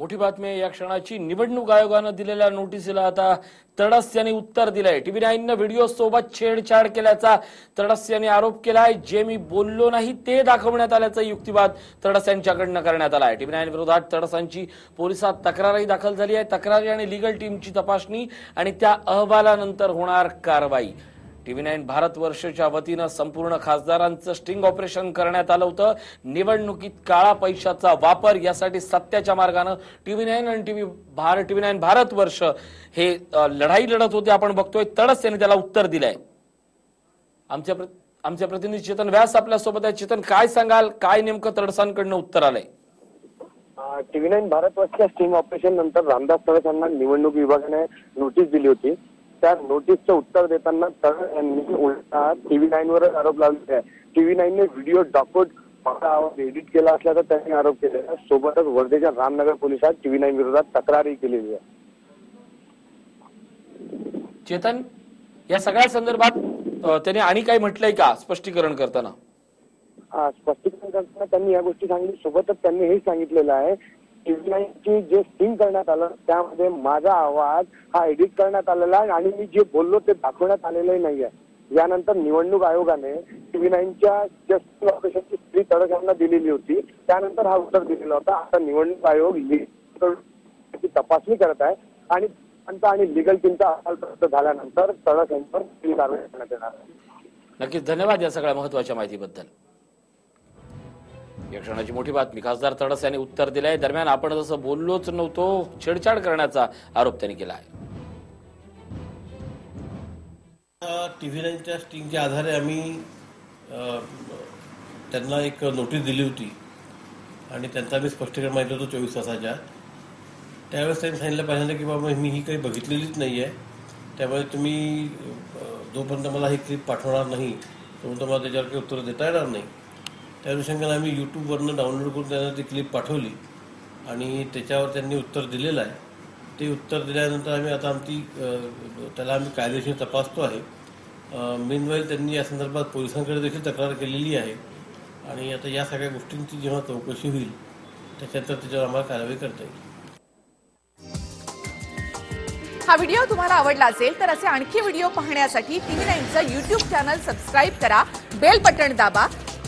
मोठी बातमी या क्षणाची निवडणूक आयोगानं दिलेल्या नोटिसीला आता तडस यांनी उत्तर दिलंय. टीव्ही नाईननं व्हिडिओ सोबत छेडछाड केल्याचा तडस यांनी आरोप केलाय. जे मी बोललो नाही ते दाखवण्यात आल्याचा युक्तिवाद तडस यांच्याकडनं करण्यात आलाय. टीव्ही नाईन विरोधात तडसांची पोलिसात तक्रारही दाखल झाली आहे. तक्रारी आणि लिगल टीमची तपासणी आणि त्या अहवालानंतर होणार कारवाई. टीव्ही नाईन भारत वर्षच्या वतीनं संपूर्ण खासदारांचं स्टिंग ऑपरेशन करण्यात आलं होतं. निवडणुकीत काळा पैशाचा वापर यासाठी सत्याच्या मार्गानं टीव्ही नाईन आणि TV Bharat TV nine Bharatvarsh हे लढाई लढत होते. आपण बघतोय तडस यांनी त्याला उत्तर दिलंय. आमच्या आमचे प्रतिनिधी चेतन व्यास आपल्यासोबत आहे चेतन काय सांगाल? काय नेमकं तडसांकडनं उत्तर आलंय? टीव्ही नाईन भारत वर्षच्या स्टिंग ऑपरेशन नंतर रामदास तडस यांना निवडणूक विभागाने नोटीस दिली होती. त्या नोटीसचं उत्तर देताना तडस यांनी उलटा टीव्ही नाईन वरच आरोप लावले आहे. टीव्ही नाईनने व्हिडिओ डॉक्युट माझा आवाज एडिट केला असल्याचा त्यांनी आरोप केलेला. सोबतच वर्धेच्या रामनगर पोलिसात टीव्ही नाईन विरोधात तक्रारही केलेली आहे. चेतन या सगळ्या संदर्भात त्याने आणि काही म्हटलंय का स्पष्टीकरण करताना? स्पष्टीकरण करताना त्यांनी या गोष्टी सांगितली. सोबतच त्यांनी हे सांगितलेलं आहे टीव्ही जे स्टिंग करण्यात आलं त्यामध्ये माझा आवाज हा एडिट करण्यात आलेला आहे आणि मी जे बोललो ते दाखवण्यात आलेलंही नाहीये. यानंतर निवडणूक आयोगाने टीव्ही नाईनच्या जस्ट ऑपरेशनची स्त्री तडक यांना दिलेली होती. त्यानंतर हा उत्तर दिलेला होता. आता निवडणूक आयोग तपासणी करत आहे आणि आणि लिगल टीमचा अहवाल प्राप्त झाल्यानंतर तडक यांच्यावर कारवाई करण्यात येणार आहे. नक्कीच. धन्यवाद या सगळ्या महत्त्वाच्या माहितीबद्दल. या क्षणाची मोठी बातमी. खासदार तडस यांनी उत्तर दिलंय. दरम्यान आपण जसं बोललोच नव्हतो छेडछाड करण्याचा आरोप त्यांनी केला आहे. टीव्ही नाईनच्या स्टिंगच्या आधारे आम्ही त्यांना एक नोटीस दिली होती. आणि त्यांचा आम्ही स्पष्टीकरण माहिती होतो चोवीस तासाच्या. त्यावेळेस त्यांनी सांगितलं पहिल्यांदा की बाबा मी ही काही बघितलेलीच नाही आहे त्यामुळे तुम्ही जोपर्यंत मला ही क्लिप पाठवणार नाही तोपर्यंत मला त्याच्यावर काही उत्तर देता येणार नाही. त्या अनुषंगाने आम्ही यूट्यूबवरनं डाउनलोड करून त्यांना ती क्लिप पाठवली आणि त्याच्यावर त्यांनी उत्तर दिलेलं आहे. ते उत्तर दिल्यानंतर आम्ही आता आमची त्याला आम्ही कायदेशीर तपासतो आहे. मेनवाईल त्यांनी या संदर्भात पोलिसांकडे देखील तक्रार केलेली आहे. आणि आता या सगळ्या गोष्टींची जेव्हा चौकशी होईल त्याच्यानंतर त्याच्यावर आम्हाला कारवाई करता येईल. हा व्हिडिओ तुम्हाला आवडला असेल तर असे आणखी व्हिडिओ पाहण्यासाठी टीव्ही नाईनचं युट्यूब चॅनल सबस्क्राईब करा बेल बटन दाबा